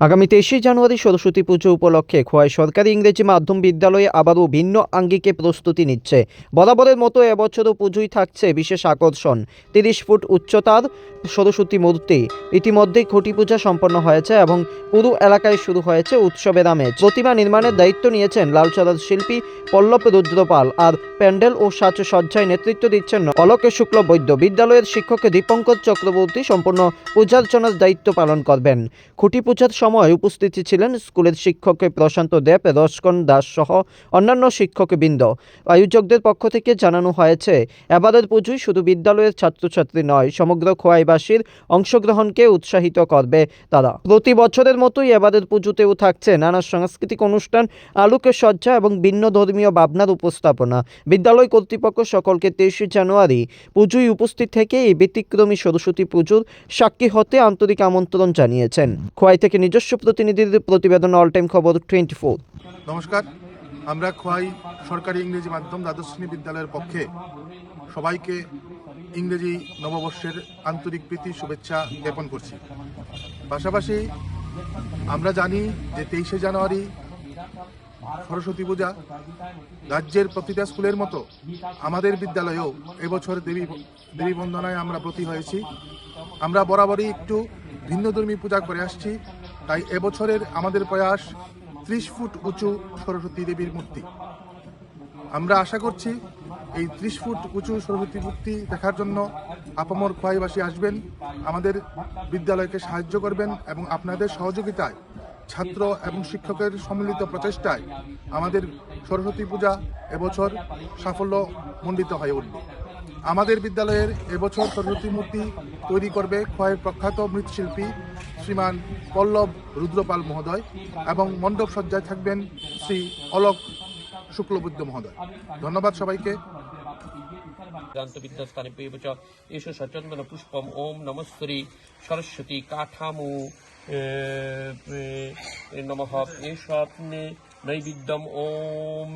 আগামী তেইশে জানুয়ারি সরস্বতী পুজো উপলক্ষে খোয়াই সরকারি ইংরেজি মাধ্যম বিদ্যালয়ে আবারও ভিন্ন আঙ্গিকে প্রস্তুতি নিচ্ছে। বরাবরের মতো এবছরও পুজোই থাকছে বিশেষ আকর্ষণ। তিরিশ ফুট উচ্চতার সরস্বতী মূর্তি ইতিমধ্যেই খুঁটি পূজা সম্পন্ন হয়েছে এবং পুরো এলাকায় শুরু হয়েছে উৎসবের আমেজ। প্রতিমা নির্মাণের দায়িত্ব নিয়েছেন লালচরার শিল্পী পল্লব রুদ্রপাল আর প্যান্ডেল ও সাজসজ্জায় নেতৃত্ব দিচ্ছেন অলোক শুক্ল বৈদ্য। বিদ্যালয়ের শিক্ষক দীপঙ্কর চক্রবর্তী সম্পূর্ণ পূজার্চনার দায়িত্ব পালন করবেন। খুঁটি পূজার সময় উপস্থিত ছিলেন স্কুলের শিক্ষক প্রশান্ত দেব, রসকন দাস সহ অন্যান্য শিক্ষকবৃন্দ আয়োজকদের পক্ষ থেকে জানানো হয়েছে এবারের পুজোয় শুধু বিদ্যালয়ের ছাত্রছাত্রী নয়, সমগ্র খোয়াইবাসীর অংশগ্রহণকে উৎসাহিত করবে তারা। প্রতি বছরের মতোই এবারের পুজোতেও থাকছে নানা সাংস্কৃতিক অনুষ্ঠান আলোকে সজ্জা এবং ভিন্ন ধর্মীয় ভাবনার উপস্থাপনা। বিদ্যালয় কর্তৃপক্ষ সকলকে তেইশে জানুয়ারি পুজোয় উপস্থিত থেকে এই ব্যতিক্রমী সরস্বতী পুজোর সাক্ষী হতে আন্তরিক আমন্ত্রণ জানিয়েছেন। খোয়াই থেকে নিজস্ব প্রতিনিধির প্রতিবেদন অল টাইম খবর টোয়েন্টি ফোর নমস্কার, আমরা খোয়াই সরকারি ইংরেজি মাধ্যম দ্বাদশ শ্রেণি বিদ্যালয়ের পক্ষে সবাইকে ইংরেজি নববর্ষের আন্তরিক প্রীতি, শুভেচ্ছা জ্ঞাপন করছি। পাশাপাশি আমরা জানি যে তেইশে জানুয়ারি সরস্বতী পূজা রাজ্যের প্রতিটা স্কুলের মতো আমাদের বিদ্যালয়েও এবছর দেবী দেবী বন্দনায় আমরা ব্রতী হয়েছি। আমরা বরাবরই একটু ভিন্নধর্মী পূজা করে আসছি। তাই এবছরের আমাদের প্রয়াস ত্রিশ ফুট উঁচু সরস্বতী দেবীর মূর্তি। আমরা আশা করছি এই ত্রিশ ফুট উঁচু সরস্বতী মূর্তি দেখার জন্য আপামর খোয়াইবাসী আসবেন, আমাদের বিদ্যালয়কে সাহায্য করবেন এবং আপনাদের সহযোগিতায় ছাত্র এবং শিক্ষকের সম্মিলিত প্রচেষ্টায় আমাদের সরস্বতী পূজা এবছর সাফল্য মণ্ডিত হয়ে উঠবে। আমাদের বিদ্যালয়ের এবছর সরস্বতী মূর্তি তৈরি করবে খোয়াইয়ের প্রখ্যাত মৃৎশিল্পী শ্রীমান পল্লব রুদ্রপাল মহোদয় এবং মণ্ডপ সজ্জায় থাকবেন শ্রী অলোক শুক্লবৈদ্য মহোদয়। ধন্যবাদ সবাইকে। বিদ্যাস্থানে পেয়েবচ এষ সচন্দন পুষ্পম ওম নমস্তরি সরস্বতী কাঠামো। নমঃ। এ স্বপ্নে নৈবিদ্যম ওম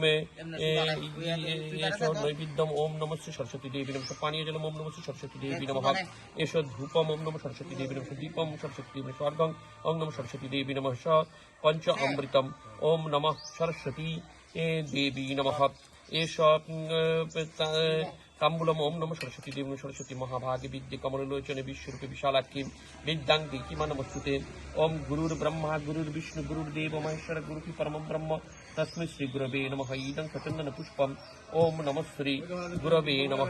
নৈবিদ্যম ওম নমস্য সরস্বতী দেবী নমস্য পানীয় জলম ওম নমস্য সরস্বতী দেবী নমঃ এস ধূপম ওম নম সরস্বতী দেবী নমস্য দীপম সরস্বতী দেবী নমস্য ওম নম সরস্বতী দেবী নমঃ পঞ্চ অমৃতম ওম সরস্বতী দেবী নমঃ। এসব কাম্বুলম ওম নম সরস্বতী দেব সরস্বতী মহাভাগ বিদ্যে কমল লোচনে বিশ্বরূপে বিশালাক্ষী বিদ্যাং দিকি মানবস্তুতে ওম গুরুর ব্রহ্মা, গুরুর বিষ্ণু, গুরুর দেব মহেশ্বর, গুরু কি পরম ব্রহ্ম? তস্মৈ শ্রী গুরবে নম। ইদং সচন্দন পুষ্পম। ওম নম শ্রী গুরবে নম।